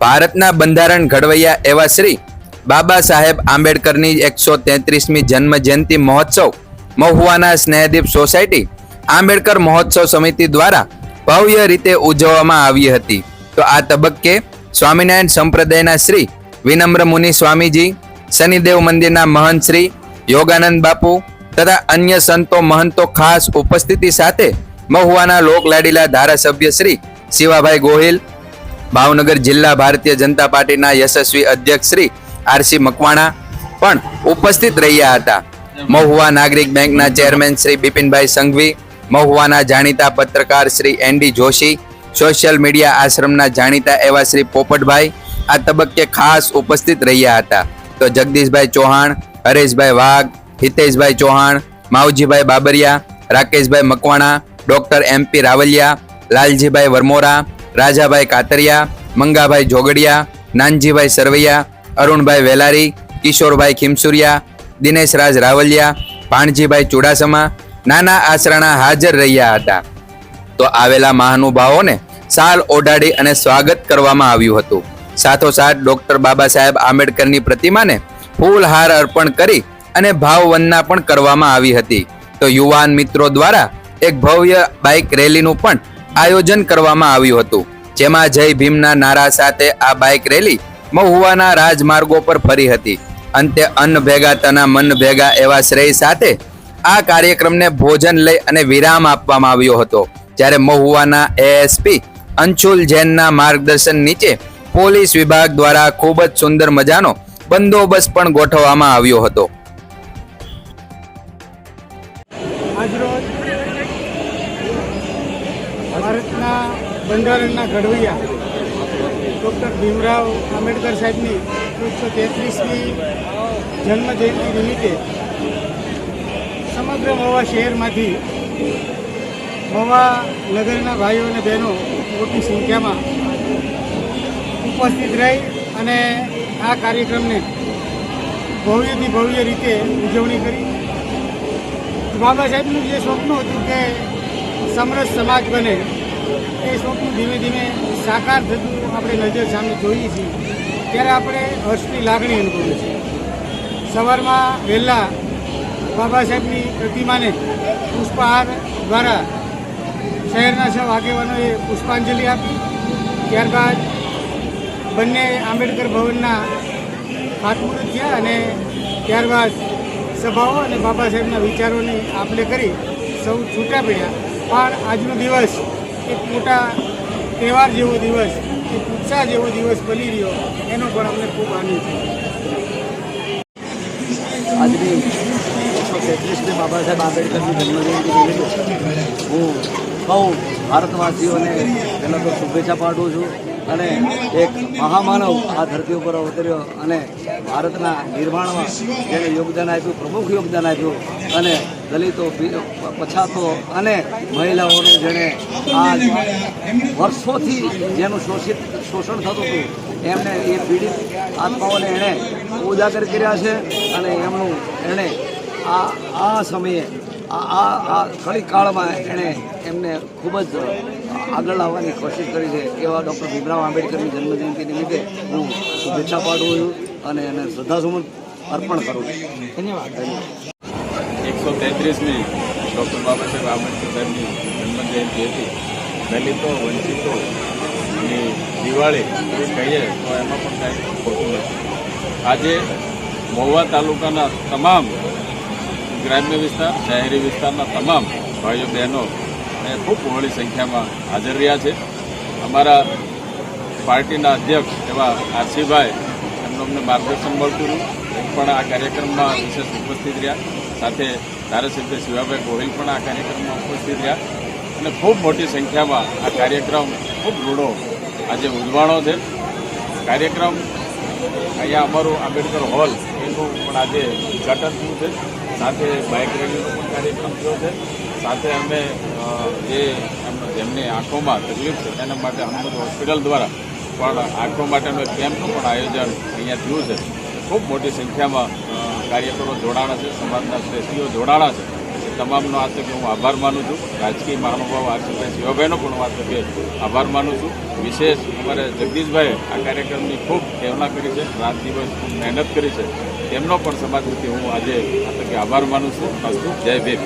ભારતના બંધારણ ઘડવૈયા એવા શ્રી બાબા સાહેબ આંબેડકરની એકસો તેત્રીસમી જન્મ જયંતિ મહોત્સવ, મહુવાના સ્નેહદીપ સોસાયટી, આંબેડકર મહોત્સવ સમિતિ દ્વારા ભવ્ય રીતે ઉજવવામાં આવી હતી. તો આ તબક્કે સ્વામિનારાયણ સંપ્રદાયના શ્રી વિનમ્ર મુનિ સ્વામીજી, શનિદેવ મંદિરના મહંત શ્રી યોગાનંદ બાપુ તથા અન્ય સંતો મહંતો ખાસ ઉપસ્થિતિ સાથે મહુવાના લોકલાડીલા ધારાસભ્ય શ્રી શિવાભાઈ ગોહિલ ભાવનગર જિલ્લા ભારતીય જનતા પાર્ટીના યશસ્વી અધ્યક્ષ શ્રી આરસી મકવાણા પણ ઉપસ્થિત રહ્યા હતા. મહુવા નાગરિક બેંકના ચેરમેન શ્રી બિપિનભાઈ સંઘવી, મહુવાના જાણીતા પત્રકાર Shri ND Joshi, social media આશ્રમના જાણીતા એવા શ્રી પોપટભાઈ આ તબક્કે ખાસ ઉપસ્થિત રહ્યા હતા. તો જગદીશભાઈ ચૌહાણ, હરેશભાઈ વાઘ, હિતેશભાઈ ચૌહાણ, માવજીભાઈ બાબરિયા, રાકેશભાઈ મકવાણા, ડોક્ટર એમપી રાવલિયા, લાલજીભાઈ વરમોરા રાજાભાઈ કાતરિયા, મંગાભાઈ જોગડિયા, નાનજીભાઈ સરવૈયા, અરુણભાઈ વેલારી, કિશોરભાઈ ખીમસુરિયા દિનેશ રાજ રાવલિયા, ભાણજીભાઈ ચુડાસમા, નાના આસરાણા હાજર રહ્યા હતા. તો આવેલા મહાનુભાવોને સાલ ઓઢાડી અને સ્વાગત કરવામાં આવ્યું હતું. સાથોસાથ ડોક્ટર બાબા સાહેબ આંબેડકરની પ્રતિમાને ફૂલહાર અર્પણ કરી અને ભાવવંદના પણ કરવામાં આવી હતી. તો યુવાન મિત્રો દ્વારા એક ભવ્ય બાઇક રેલીનું પણ આયોજન કરવામાં આવ્યું હતું. જેમાં જય ભીમના નારા સાથે આ બાઇક રેલી મહુવાના રાજમાર્ગો પર ફરી હતી. અંતે અન્ન ભેગા તના મન ભેગા એવા શ્રેય સાથે આ કાર્યક્રમને ભોજન લઈ અને વિરામ આપવામાં આવ્યો હતો. જ્યારે મહુવાના એએસપી અંશુલ જૈનના માર્ગદર્શન નીચે પોલીસ વિભાગ દ્વારા ખૂબ જ સુંદર મજાનો બંદોબસ્ત પણ ગોઠવવામાં આવ્યો હતો. આજરોજ ભારતના બંધારણના ઘડવૈયા. ડૉક્ટર ભીમરાવ આંબેડકર સાહેબની એકસો તેત્રીસની જન્મજયંતિ નિમિત્તે સમગ્ર મહુવા શહેરમાંથી મહુવા નગરના ભાઈઓ અને બહેનો મોટી સંખ્યામાં ઉપસ્થિત રહી અને આ કાર્યક્રમને ભવ્યથી ભવ્ય રીતે ઉજવણી કરી. બાબા સાહેબનું જે સ્વપ્ન હતું કે સમરસ સમાજ બને એ સ્વપ્ન ધીમે ધીમે સાકાર થતું આપણે નજર સામે જોઈએ છીએ. ત્યારે આપણે હર્ષની લાગણી અનુભવીએ છીએ. સવારમાં વહેલા બાબા સાહેબની પ્રતિમાને પુષ્પહાર દ્વારા શહેરના સૌ આગેવાનોએ પુષ્પાંજલિ આપી. ત્યારબાદ બંને આંબેડકર ભવનના ખાતમુહૂર્ત થયા અને ત્યારબાદ સભાઓ અને બાબા સાહેબના વિચારોની આપલે કરી સૌ છૂટા પડ્યા. પણ આજનો દિવસ એક મોટા તહેવાર જેવો દિવસ, એક ઉત્સાહ જેવો દિવસ બની રહ્યો, એનો પણ અમને ખૂબ આનંદ છે. આજની એકસો તેત્રીસમી બાબા સાહેબ આંબેડકરની જન્મજયંતિ હું સૌ ભારતવાસીઓને પહેલાં તો શુભેચ્છા પાઠવું છું. અને એક મહામાનવ આ ધરતી ઉપર અવતર્યો અને ભારતના નિર્માણમાં જેને યોગદાન આપ્યું, પ્રમુખ યોગદાન આપ્યું અને દલિતો પછાતો અને મહિલાઓનું જેણે આ વર્ષોથી જેનું શોષિત, શોષણ થતું હતું, એમને એ પીડિત આત્માઓને એણે ઉજાગર કર્યા છે અને એમનું એણે આ આ સમયે, આ આ આ કળી કાળમાં એણે એમને ખૂબ જ આગળ લાવવાની કોશિશ કરી છે એવા ડૉક્ટર ભીમરાવ આંબેડકરની જન્મજયંતિ નિમિત્તે હું શુભેચ્છા પાઠવું છું અને એને શ્રદ્ધાસુમન અર્પણ કરું છું. ધન્યવાદ. ધન્યવાદ. એકસો તેત્રીસમી ડૉક્ટર બાબા સાહેબ આંબેડકર સાહેબની જન્મજયંતિ હતી. પહેલી તો વંચિતોની દિવાળી કહીએ તો એમાં પણ કાંઈ ખોટું નથી. આજે મહુવા તાલુકાના તમામ ગ્રામ્ય વિસ્તાર શહેરી વિસ્તારના તમામ ભાઈઓ બહેનો એ ખૂબ બહોળી સંખ્યામાં હાજર રહ્યા છે. અમારા પાર્ટીના અધ્યક્ષ એવા આરસીભાઈ, એમનું અમને માર્ગદર્શન મળતું હતું પણ આ કાર્યક્રમમાં વિશેષ ઉપસ્થિત રહ્યા. સાથે ધારાસભ્ય શિવાભાઈ ગોહિલ પણ આ કાર્યક્રમમાં ઉપસ્થિત રહ્યા. અને ખૂબ મોટી સંખ્યામાં આ કાર્યક્રમ ખૂબ રૂડો આજે ઉજવાણો છે. કાર્યક્રમ અહીંયા અમારું આંબેડકર હોલ, એનું પણ આજે ઉદઘાટન થયું છે. સાથે બાઇક રેલીનો પણ કાર્યક્રમ થયો છે. સાથે અમે જે જેમની આંખોમાં તકલીફ છે એના માટે હનુમત હોસ્પિટલ દ્વારા પણ આંખો માટેનું કેમ્પનું પણ આયોજન અહીંયા થયું છે. ખૂબ મોટી સંખ્યામાં કાર્યકરો જોડાણા છે, સમાજના શ્રેષ્ઠીઓ જોડાણા છે. તમામનો આ તકે હું આભાર માનું છું. રાજકીય મહાનુભાવ આરસીભાઈ શિવાભાઈનો પણ આ તકે આભાર માનું છું. વિશેષ અમારે જગદીશભાઈએ આ કાર્યક્રમની ખૂબ પ્રેરણા કરી છે. રાત દિવસ ખૂબ મહેનત કરી છે. તેમનો પણ સમાજ પ્રત્યે હું આજે આ તકે આભાર માનું છું. અસ્તુ જય ભીમ.